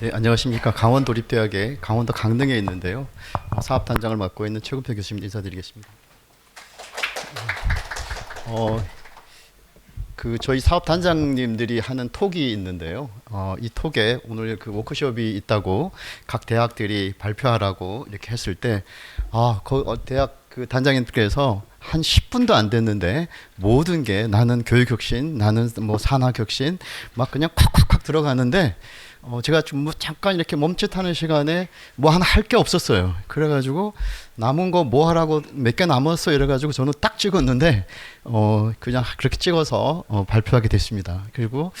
네, 안녕하십니까. 강원도립대학의 강원도 강릉에 있는데요. 어, 사업단장을 맡고 있는 최근표 교수님 인사드리겠습니다. 어, 그 저희 사업단장님들이 하는 톡이 있는데요. 어, 이 톡에 오늘 그 워크숍이 있다고 각 대학들이 발표하라고 이렇게 했을 때, 아, 그 어, 대학 그 단장님께서 한 10분도 안 됐는데 모든 게 나는 교육 혁신, 나는 뭐 산학혁신 막 그냥 콱콱콱 들어가는데 어, 제가 좀뭐 잠깐 이렇게 멈칫하는 시간에 뭐 하나 할 게 없었어요. 그래가지고 남은 거 뭐 하라고 몇 개 남았어 이래가지고 저는 딱 찍었는데 어, 그냥 그렇게 찍어서 어, 발표하게 됐습니다. 그리고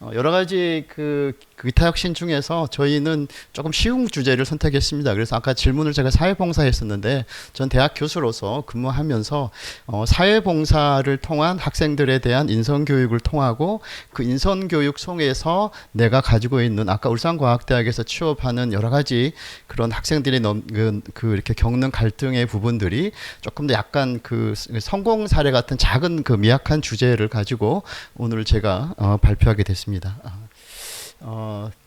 어, 여러 가지 그, 그 기타 혁신 중에서 저희는 조금 쉬운 주제를 선택했습니다. 그래서 아까 질문을 제가 사회봉사했었는데 전 대학 교수로서 근무하면서 어, 사회봉사를 통한 학생들에 대한 인성교육을 통하고 그 인성교육 속에서 내가 가지고 있는 아까 울산과학대학에서 취업하는 여러 가지 그런 학생들이 넘, 그, 그 이렇게 겪는 갈등의 부분들이 조금 더 약간 그 성공 사례 같은 작은 그 미약한 주제를 가지고 오늘 제가 어, 발표하게 됐습니다. 아, 어, 뭐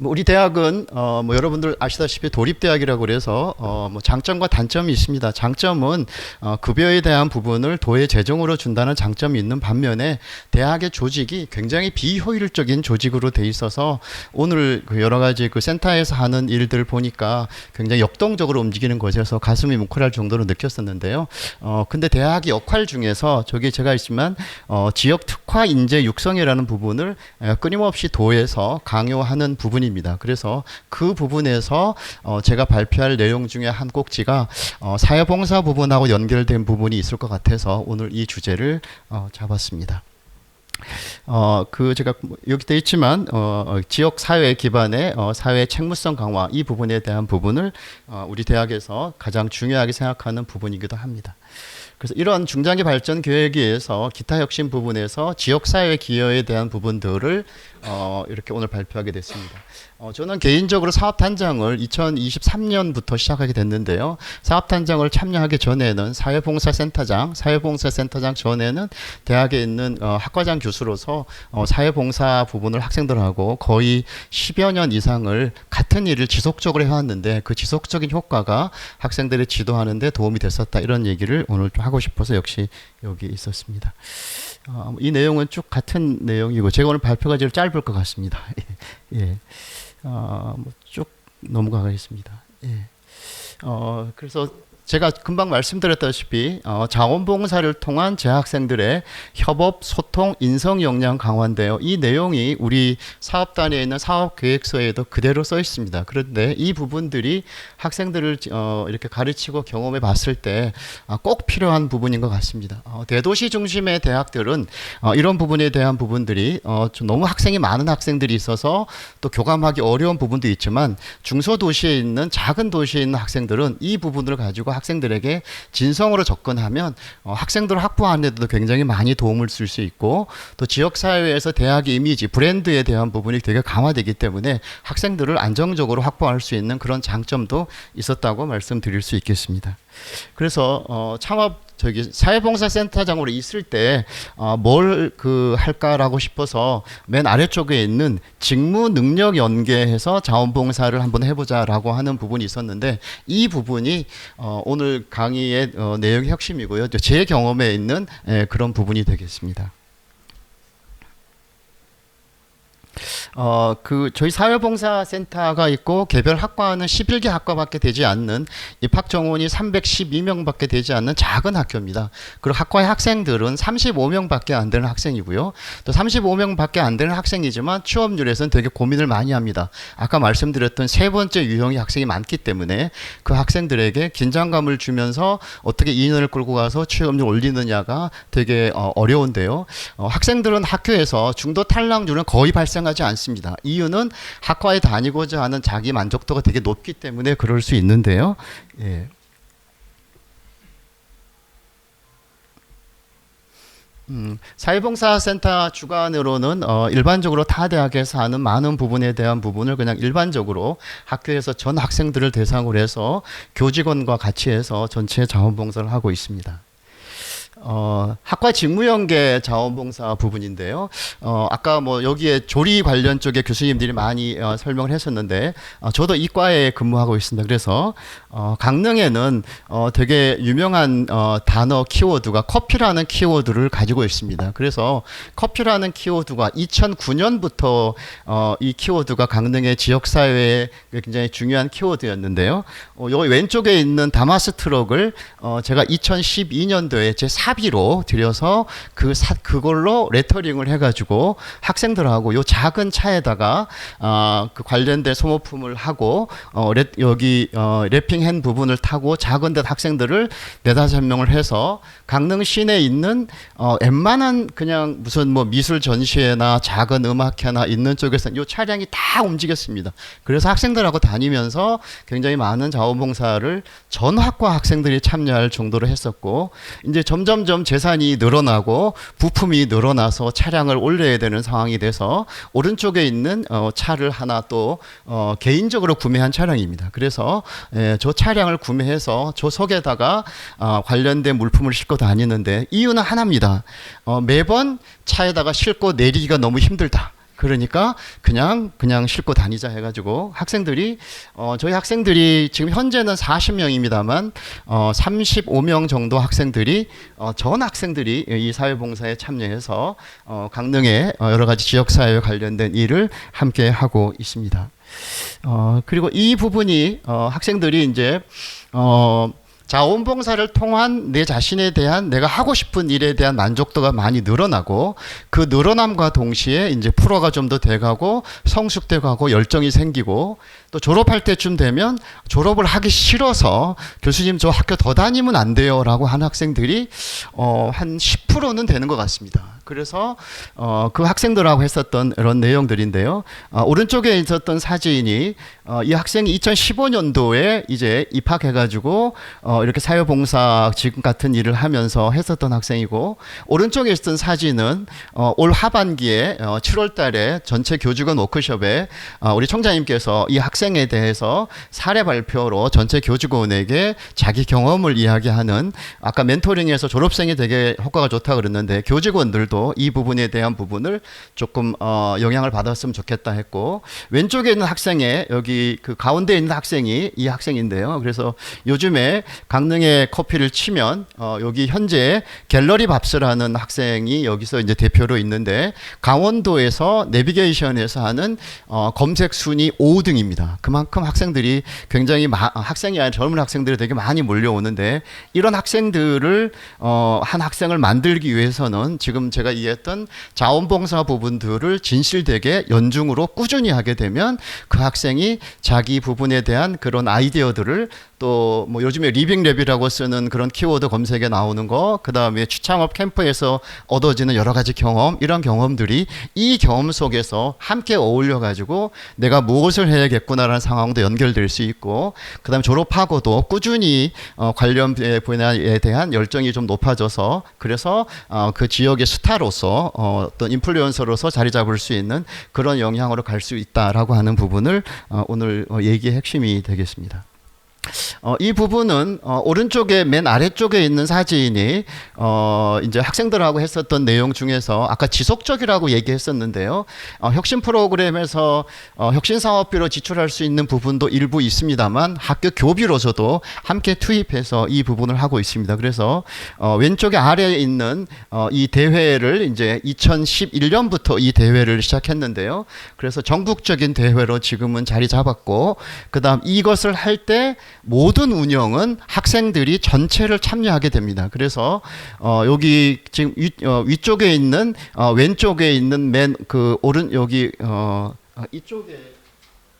우리 대학은 어, 뭐 여러분들 아시다시피 도립대학이라고 그래서 어, 뭐 장점과 단점이 있습니다. 장점은 어, 급여에 대한 부분을 도의 재정으로 준다는 장점이 있는 반면에 대학의 조직이 굉장히 비효율적인 조직으로 돼 있어서 오늘 그 여러 가지 그 센터에서 하는 일들 보니까 굉장히 역동적으로 움직이는 것에서 가슴이 뭉클할 정도로 느꼈었는데요. 어, 근데 대학의 역할 중에서 저기 제가 있지만 어, 지역 특화 인재 육성이라는 부분을 에, 끊임없이 도에서 강요하는 부분 입니다. 그래서 그 부분에서 어, 제가 발표할 내용 중에 한 꼭지가 어, 사회봉사 부분하고 연결된 부분이 있을 것 같아서 오늘 이 주제를 어, 잡았습니다. 어, 그 제가 뭐 여기 돼 있지만 어, 어, 지역 사회 기반의 어, 사회 책무성 강화 이 부분에 대한 부분을 어, 우리 대학에서 가장 중요하게 생각하는 부분이기도 합니다. 그래서 이런 중장기 발전 계획에 의해서 기타 혁신 부분에서 지역 사회 기여에 대한 부분들을 어, 이렇게 오늘 발표하게 됐습니다. 어, 저는 개인적으로 사업 단장을 2023년부터 시작하게 됐는데요. 사업 단장을 참여하기 전에는 사회봉사센터장, 사회봉사센터장 전에는 대학에 있는 어, 학과장 교수로서 어, 사회봉사 부분을 학생들하고 거의 10여 년 이상을 같은 일을 지속적으로 해왔는데 그 지속적인 효과가 학생들을 지도하는데 도움이 됐었다 이런 얘기를 오늘 좀 하고 싶어서 역시 여기 있었습니다. 어, 이 내용은 쭉 같은 내용이고 제가 오늘 발표가 제일 짧을 것 같습니다. 예. 어, 뭐쭉 넘어가겠습니다. 예. 어, 그래서 제가 금방 말씀드렸다시피 어, 자원봉사를 통한 재학생들의 협업, 소통, 인성 역량 강화인데요. 이 내용이 우리 사업단에 있는 사업 계획서에도 그대로 써 있습니다. 그런데 이 부분들이 학생들을 어, 이렇게 가르치고 경험해 봤을 때 꼭 필요한 부분인 것 같습니다. 어, 대도시 중심의 대학들은 어, 이런 부분에 대한 부분들이 어, 좀 너무 학생이 많은 학생들이 있어서 또 교감하기 어려운 부분도 있지만 중소도시에 있는 작은 도시에 있는 학생들은 이 부분을 가지고 학생들에게 진성으로 접근하면 어, 학생들 확보하는 데도 굉장히 많이 도움을 줄 수 있고 또 지역 사회에서 대학의 이미지 브랜드에 대한 부분이 되게 강화되기 때문에 학생들을 안정적으로 확보할 수 있는 그런 장점도 있었다고 말씀드릴 수 있겠습니다. 그래서 어, 창업 저기 사회봉사센터장으로 있을 때 뭘 그 할까라고 싶어서 맨 아래쪽에 있는 직무 능력 연계해서 자원봉사를 한번 해보자라고 하는 부분이 있었는데 이 부분이 어, 오늘 강의의 어, 내용의 핵심이고요. 제 경험에 있는 에, 그런 부분이 되겠습니다. 어, 그 저희 사회봉사센터가 있고 개별 학과는 11개 학과밖에 되지 않는 입학 정원이 312명밖에 되지 않는 작은 학교입니다. 그리고 학과의 학생들은 35명밖에 안 되는 학생이고요. 또 35명밖에 안 되는 학생이지만 취업률에서는 되게 고민을 많이 합니다. 아까 말씀드렸던 세 번째 유형의 학생이 많기 때문에 그 학생들에게 긴장감을 주면서 어떻게 인연을 끌고 가서 취업률 올리느냐가 되게 어, 어려운데요. 어, 학생들은 학교에서 중도 탈락률은 거의 발생하지 않습니다. 이유는 학과에 다니고자 하는 자기 만족도가 되게 높기 때문에 그럴 수 있는데요. 예. 음, 사회봉사센터 주관으로는 어, 일반적으로 타 대학에서 하는 많은 부분에 대한 부분을 그냥 일반적으로 학교에서 전 학생들을 대상으로 해서 교직원과 같이 해서 전체 자원봉사를 하고 있습니다. 어, 학과 직무 연계 자원봉사 부분인데요. 어, 아까 뭐 여기에 조리 관련 쪽에 교수님들이 많이 어, 설명을 했었는데, 어, 저도 이과에 근무하고 있습니다. 그래서 어, 강릉에는 어, 되게 유명한 어, 단어 키워드가 커피라는 키워드를 가지고 있습니다. 그래서 커피라는 키워드가 2009년부터 어, 이 키워드가 강릉의 지역 사회에 굉장히 중요한 키워드였는데요. 어, 여기 왼쪽에 있는 다마스 트럭을 어, 제가 2012년도에 제 사비로 들여서 그 사, 그걸로 레터링을 해가지고 학생들하고 요 작은 차에다가 어, 그 관련된 소모품을 하고 어, 랩, 여기 어, 랩핑한 부분을 타고 작은 데 학생들을 네다섯 명을 해서 강릉 시내에 있는 어, 웬만한 그냥 무슨 뭐 미술 전시회나 작은 음악회나 있는 쪽에서 요 차량이 다 움직였습니다. 그래서 학생들하고 다니면서 굉장히 많은 자원봉사를 전 학과 학생들이 참여할 정도로 했었고 이제 점점 점 재산이 늘어나고 부품이 늘어나서 차량을 올려야 되는 상황이 돼서 오른쪽에 있는 어, 차를 하나 또 어, 개인적으로 구매한 차량입니다. 그래서 예, 저 차량을 구매해서 저 속에다가 어, 관련된 물품을 싣고 다니는데 이유는 하나입니다. 어, 매번 차에다가 싣고 내리기가 너무 힘들다. 그러니까 그냥 그냥 싣고 다니자 해가지고 학생들이 어 저희 학생들이 지금 현재는 40명입니다만 어 35명 정도 학생들이 어 전 학생들이 이 사회봉사에 참여해서 어 강릉의 어, 여러 가지 지역 사회에 관련된 일을 함께 하고 있습니다. 어 그리고 이 부분이 어 학생들이 이제 어 자원봉사를 통한 내 자신에 대한 내가 하고 싶은 일에 대한 만족도가 많이 늘어나고 그 늘어남과 동시에 이제 프로가 좀 더 돼가고 성숙돼 가고 열정이 생기고 또 졸업할 때쯤 되면 졸업을 하기 싫어서 교수님 저 학교 더 다니면 안 돼요 라고 하는 학생들이 어 한 10%는 되는 것 같습니다. 그래서 어 그 학생들하고 했었던 이런 내용들인데요. 어, 오른쪽에 있었던 사진이 어, 이 학생이 2015년도에 이제 입학해가지고 어, 이렇게 사회봉사 지금 같은 일을 하면서 했었던 학생이고 오른쪽에 있었던 사진은 어, 올 하반기에 어, 7월달에 전체 교직원 워크숍에 어, 우리 총장님께서 이 학생 에 대해서 사례 발표로 전체 교직원에게 자기 경험을 이야기하는 아까 멘토링에서 졸업생이 되게 효과가 좋다 그랬는데 교직원들도 이 부분에 대한 부분을 조금 어, 영향을 받았으면 좋겠다 했고 왼쪽에 있는 학생의 여기 그 가운데 있는 학생이 이 학생인데요. 그래서 요즘에 강릉에 커피를 치면 어, 여기 현재 갤러리 밥스라는 학생이 여기서 이제 대표로 있는데 강원도에서 내비게이션에서 하는 어, 검색 순위 5등입니다. 그만큼 학생들이 굉장히 마, 학생이 아니라 젊은 학생들이 되게 많이 몰려오는데 이런 학생들을 어, 한 학생을 만들기 위해서는 지금 제가 이해했던 자원봉사 부분들을 진실되게 연중으로 꾸준히 하게 되면 그 학생이 자기 부분에 대한 그런 아이디어들을 또 뭐 요즘에 리빙랩이라고 쓰는 그런 키워드 검색에 나오는 거, 그 다음에 추창업 캠프에서 얻어지는 여러 가지 경험, 이런 경험들이 이 경험 속에서 함께 어울려 가지고 내가 무엇을 해야겠구나라는 상황도 연결될 수 있고, 그 다음에 졸업하고도 꾸준히 어, 관련 분야에 대한 열정이 좀 높아져서 그래서 어, 그 지역의 스타로서 어, 어떤 인플루언서로서 자리 잡을 수 있는 그런 영향으로 갈 수 있다라고 하는 부분을 어, 오늘 어, 얘기의 핵심이 되겠습니다. 어, 이 부분은 어, 오른쪽에 맨 아래쪽에 있는 사진이 어, 이제 학생들하고 했었던 내용 중에서 아까 지속적이라고 얘기했었는데요. 어, 혁신 프로그램에서 어, 혁신 사업비로 지출할 수 있는 부분도 일부 있습니다만 학교 교비로서도 함께 투입해서 이 부분을 하고 있습니다. 그래서 어, 왼쪽에 아래에 있는 어, 이 대회를 이제 2011년부터 이 대회를 시작했는데요. 그래서 전국적인 대회로 지금은 자리 잡았고 그다음 이것을 할때 모든 운영은 학생들이 전체를 참여하게 됩니다. 그래서 어, 여기 지금 위, 어, 위쪽에 있는 어, 왼쪽에 있는 맨 그 오른 여기 어, 아, 이쪽에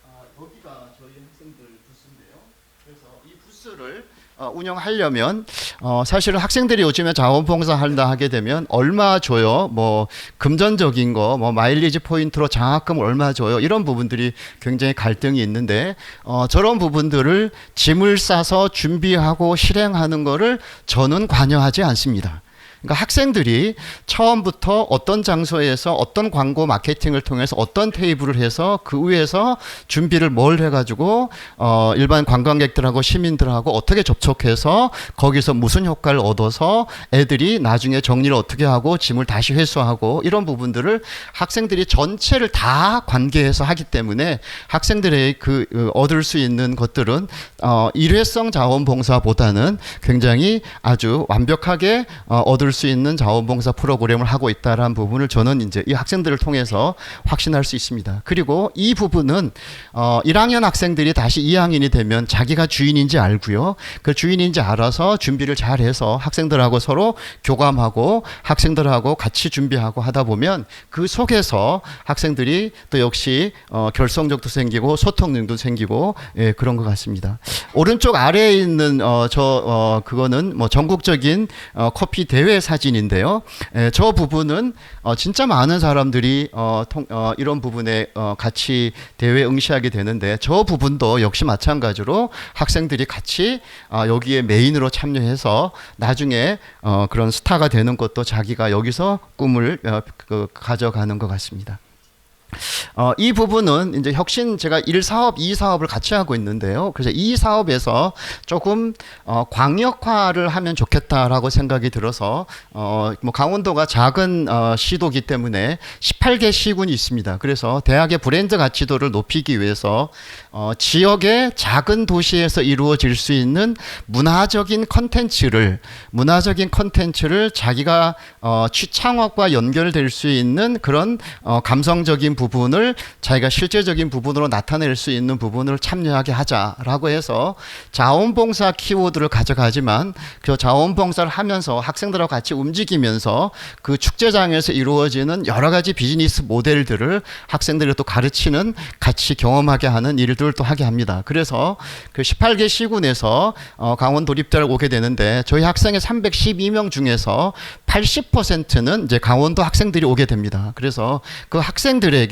아, 여기가 저희 학생들 부스인데요. 그래서 이 부스를 어, 운영하려면 어, 사실은 학생들이 요즘에 자원봉사 한다 하게 되면 얼마 줘요? 뭐 금전적인 거, 뭐 마일리지 포인트로 장학금 얼마 줘요? 이런 부분들이 굉장히 갈등이 있는데 어, 저런 부분들을 짐을 싸서 준비하고 실행하는 거를 저는 관여하지 않습니다. 그러니까 학생들이 처음부터 어떤 장소에서 어떤 광고 마케팅을 통해서 어떤 테이블을 해서 그 위에서 준비를 뭘 해가지고 어, 일반 관광객들하고 시민들하고 어떻게 접촉해서 거기서 무슨 효과를 얻어서 애들이 나중에 정리를 어떻게 하고 짐을 다시 회수하고 이런 부분들을 학생들이 전체를 다 관계해서 하기 때문에 학생들의 그 어, 얻을 수 있는 것들은 어, 일회성 자원봉사보다는 굉장히 아주 완벽하게 어, 얻을 수 있는 자원봉사 프로그램을 하고 있다라는 부분을 저는 이제 이 학생들을 통해서 확신할 수 있습니다. 그리고 이 부분은 어, 1학년 학생들이 다시 2학년이 되면 자기가 주인인지 알고요. 그 주인인지 알아서 준비를 잘 해서 학생들하고 서로 교감하고 학생들하고 같이 준비하고 하다 보면 그 속에서 학생들이 또 역시 어, 결성력도 생기고 소통력도 생기고 예, 그런 것 같습니다. 오른쪽 아래에 있는 어, 저 어, 그거는 뭐 전국적인 어, 커피 대회 사진인데요. 예, 저 부분은 어, 진짜 많은 사람들이 어, 통, 어, 이런 부분에 어, 같이 대회 응시하게 되는데 저 부분도 역시 마찬가지로 학생들이 같이 어, 여기에 메인으로 참여해서 나중에 어, 그런 스타가 되는 것도 자기가 여기서 꿈을 어, 그, 가져가는 것 같습니다. 어, 이 부분은 이제 혁신 제가 1사업, 2사업을 같이 하고 있는데요. 그래서 이 사업에서 조금 어, 광역화를 하면 좋겠다라고 생각이 들어서 어, 뭐 강원도가 작은 어, 시도기 때문에 18개 시군이 있습니다. 그래서 대학의 브랜드 가치도를 높이기 위해서 어, 지역의 작은 도시에서 이루어질 수 있는 문화적인 컨텐츠를 문화적인 컨텐츠를 자기가 어, 취창업과 연결될 수 있는 그런 어, 감성적인 부분을 자기가 실제적인 부분으로 나타낼 수 있는 부분을 참여하게 하자라고 해서 자원봉사 키워드를 가져가지만 그 자원봉사를 하면서 학생들하고 같이 움직이면서 그 축제장에서 이루어지는 여러 가지 비즈니스 모델들을 학생들이 또 가르치는 같이 경험하게 하는 일들을 또 하게 합니다. 그래서 그 18개 시군에서 어, 강원 도립대를 오게 되는데 저희 학생의 312명 중에서 80%는 이제 강원도 학생들이 오게 됩니다. 그래서 그 학생들에게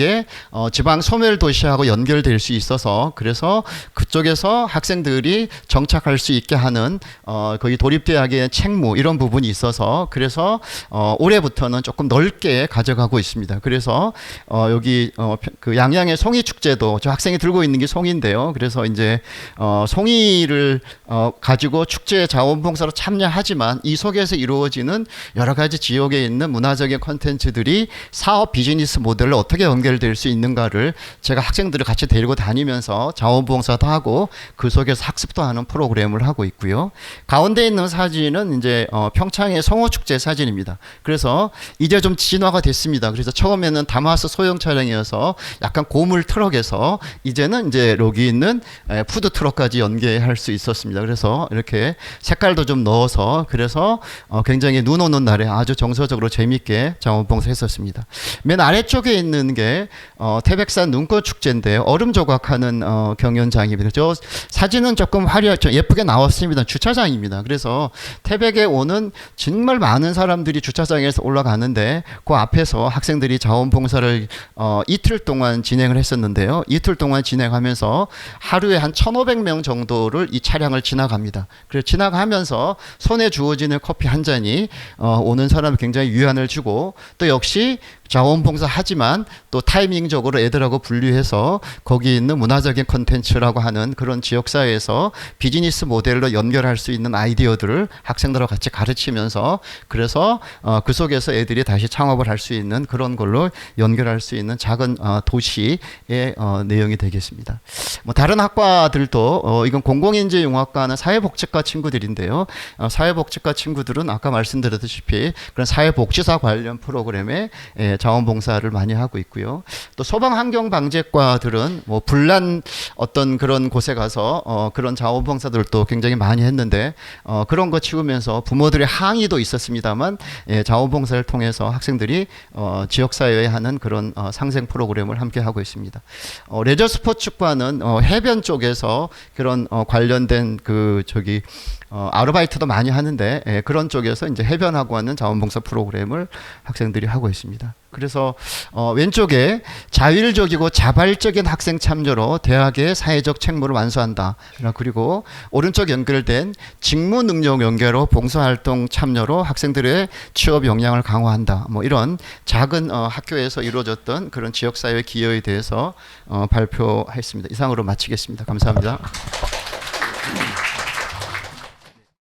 어, 지방 소멸 도시하고 연결될 수 있어서 그래서 그쪽에서 학생들이 정착할 수 있게 하는 어, 거기 도립대학의 책무 이런 부분이 있어서 그래서 어, 올해부터는 조금 넓게 가져가고 있습니다. 그래서 어, 여기 어, 그 양양의 송이 축제도 저 학생이 들고 있는 게 송인데요. 그래서 이제 어, 송이를 어, 가지고 축제 자원봉사로 참여하지만 이 속에서 이루어지는 여러 가지 지역에 있는 문화적인 컨텐츠들이 사업 비즈니스 모델로 어떻게 연결 될 수 있는가를 제가 학생들을 같이 데리고 다니면서 자원봉사도 하고 그 속에서 학습도 하는 프로그램을 하고 있고요. 가운데 있는 사진은 이제 어, 평창의 성어축제 사진입니다. 그래서 이제 좀 진화가 됐습니다. 그래서 처음에는 다마스 소형 차량이어서 약간 고물 트럭에서 이제는 이제 여기 있는 에, 푸드 트럭까지 연계할 수 있었습니다. 그래서 이렇게 색깔도 좀 넣어서 그래서 어, 굉장히 눈 오는 날에 아주 정서적으로 재밌게 자원봉사 했었습니다. 맨 아래쪽에 있는 게 어, 태백산 눈꽃 축제인데요. 얼음 조각하는 어, 경연장입니다. 저 사진은 조금 화려 좀 예쁘게 나왔습니다. 주차장입니다. 그래서 태백에 오는 정말 많은 사람들이 주차장에서 올라가는데 그 앞에서 학생들이 자원봉사를 어, 이틀 동안 진행을 했었는데요. 이틀 동안 진행하면서 하루에 한 1,500명 정도를 이 차량을 지나갑니다. 그래서 지나가면서 손에 주어지는 커피 한 잔이 어, 오는 사람을 굉장히 위안을 주고 또 역시 자원봉사 하지만 또 타이밍적으로 애들하고 분리해서 거기 있는 문화적인 컨텐츠라고 하는 그런 지역사회에서 비즈니스 모델로 연결할 수 있는 아이디어들을 학생들하고 같이 가르치면서 그래서 어, 그 속에서 애들이 다시 창업을 할 수 있는 그런 걸로 연결할 수 있는 작은 어, 도시의 어, 내용이 되겠습니다. 뭐 다른 학과들도 어, 이건 공공인재 융합과는 사회복지과 친구들인데요. 어, 사회복지과 친구들은 아까 말씀드렸다시피 그런 사회복지사 관련 프로그램에 예, 자원봉사를 많이 하고 있고요. 또 소방환경방재과들은 뭐 불난 어떤 그런 곳에 가서 어, 그런 자원봉사들도 굉장히 많이 했는데 어, 그런 거 치우면서 부모들의 항의도 있었습니다만 예, 자원봉사를 통해서 학생들이 어, 지역사회에 하는 그런 어, 상생 프로그램을 함께 하고 있습니다. 어, 레저 스포츠과는 어, 해변 쪽에서 그런 어, 관련된 그 저기 어, 아르바이트도 많이 하는데 예, 그런 쪽에서 이제 해변하고 하는 자원봉사 프로그램을 학생들이 하고 있습니다. 그래서 어, 왼쪽에 자율적이고 자발적인 학생 참여로 대학의 사회적 책무를 완수한다. 그리고 오른쪽 연결된 직무 능력 연계로 봉사활동 참여로 학생들의 취업 역량을 강화한다. 뭐 이런 작은 어, 학교에서 이루어졌던 그런 지역사회 기여에 대해서 어, 발표했습니다. 이상으로 마치겠습니다. 감사합니다.